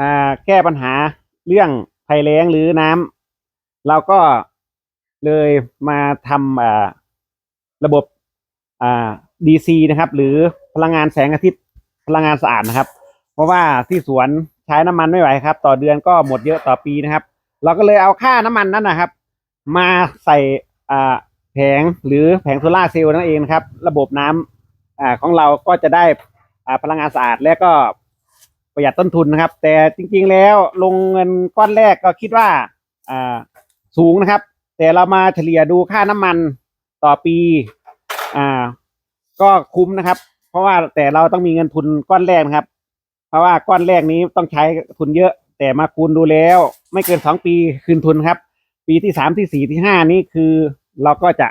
อ่าแก้ปัญหาเรื่องภัยแล้งหรือน้ำเราก็เลยมาทำอ่าระบบอ่า DC นะครับ หรือพลังงานแสงอาทิตย์พลังงานสะอาดนะครับ เพราะว่าที่สวนใช้น้ำมันไม่ไหวครับ ต่อเดือนก็หมดเยอะต่อปีนะครับ เราก็เลยเอาค่าน้ำมันนั้นนะครับ มาใส่อ่าแผงหรือแผงโซลาร์เซลล์นั่นเองนะครับ ระบบน้ำอ่าของเราก็จะได้อ่าพลังงานสะอาดและก็ ประหยัดต้นทุนนะครับ แต่จริงๆแล้วลงเงินก้อนแรกก็คิดว่าอ่าสูงนะครับ แต่เรามาเฉลี่ยดูค่าน้ำมันต่อปีอ่าก็คุ้มนะครับ เพราะว่าแต่เราต้องมีเงินทุนก้อนแรกนะครับ เพราะว่าก้อนแรกนี้ต้องใช้ทุนเยอะ แต่มาคูณดูแล้ว ไม่เกินสองปีคืนทุนครับ ปีที่สามที่สี่ที่ห้านี่คือเราก็จะ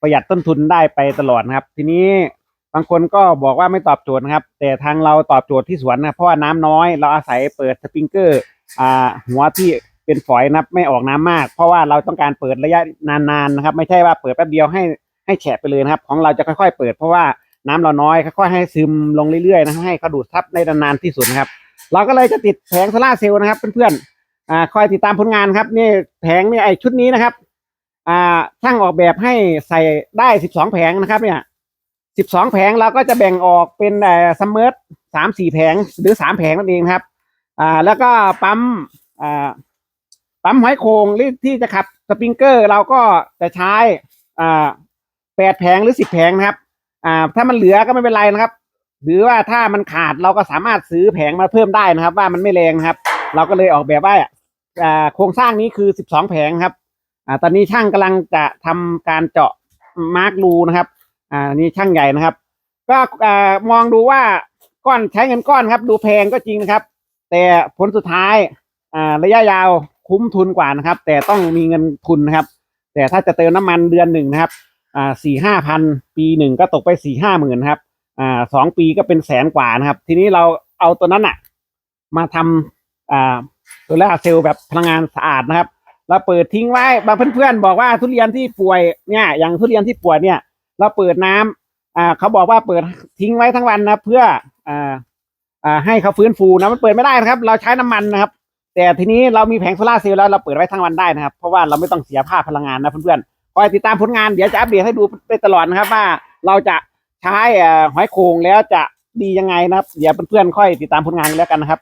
ประหยัดต้นทุนได้ไปตลอดนะครับ ทีนี้ บางคนก็บอกว่าไม่ตอบโจทย์นะครับ แต่ทางเราตอบโจทย์ที่สวนนะเพราะว่าน้ำน้อย เราอาศัยเปิดสปริงเกอร์อ่าหัวที่เป็นฝอยนะไม่ออกน้ำมาก เพราะว่าเราต้องการเปิดระยะนานๆนะครับ ไม่ใช่ว่าเปิดแป๊บเดียวให้ให้แฉะไปเลยนะครับ ของเราจะค่อยๆเปิด เพราะว่าน้ำเราน้อยค่อยๆให้ซึมลงเรื่อยๆนะให้เขาดูดซับในนานๆที่สุดนะครับ เราก็เลยจะติดแผงโซล่าเซลล์นะครับเพื่อนๆอ่าคอยติดตามผลงานครับนี่แผงนี่ไอชุดนี้นะครับอ่าช่างออกแบบให้ใส่ได้สิบสองแผงนะครับเนี่ย สิบสองแผงเราก็จะแบ่งออกเป็นเอ่อซัมเมอร์สามสี่แผงหรือสามแผงนั่นเองครับ อ่า แล้วก็ปั๊มอ่าปั๊มหอยโขงหรือที่จะขับสปริงเกอร์เราก็จะใช้อ่าแปดแผงหรือสิบแผงนะครับ อ่า ถ้ามันเหลือก็ไม่เป็นไรนะครับ หรือว่าถ้ามันขาดเราก็สามารถซื้อแผงมาเพิ่มได้นะครับ ว่ามันไม่แรงนะครับ เราก็เลยออกแบบว่าอ่าโครงสร้างนี้คือสิบสองแผงครับ อ่า ตอนนี้ช่างกำลังจะทำการเจาะมาร์กรูนะครับ อ่าอันนี่ช่างใหญ่นะครับ ก็อ่ามองดูว่าก้อนใช้เงินก้อนครับ ดูแพงก็จริงนะครับ แต่ผลสุดท้ายอ่าระยะยาวคุ้มทุนกว่านะครับ แต่ต้องมีเงินทุนนะครับ แต่ถ้าจะเติมน้ำมันเดือนหนึ่งนะครับอ่าสี่ห้าพันปีหนึ่งก็ตกไปสี่ห้าหมื่นครับอ่าสองปีก็เป็นแสนกว่านะครับ ทีนี้เราเอาตัวนั้นอะมาทำอ่าโซลาร์เซลล์แบบพลังงานสะอาดนะครับเราเปิดทิ้งไว้บางเพื่อนๆบอกว่าทุเรียนที่ป่วยเนี่ยอย่างทุเรียนที่ป่วยเนี่ย เราเปิดน้ำอ่าเขาบอกว่าเปิดทิ้งไว้ทั้งวันนะเพื่ออ่าอ่าให้เขาฟื้นฟูนะมันเปิดไม่ได้นะครับ เราใช้น้ำมันนะครับ แต่ทีนี้เรามีแผงโซลาร์เซลล์แล้วเราเปิดไว้ทั้งวันได้นะครับ เพราะว่าเราไม่ต้องเสียค่าพลังงานนะเพื่อนๆคอยติดตามผลงานเดี๋ยวจะอัปเดตให้ดูไปตลอดนะครับ ว่าเราจะใช้อ่อหอยโขงแล้วจะดียังไงนะครับ เดี๋ยวเพื่อนๆค่อยติดตามผลงานกันแล้วกันนะครับ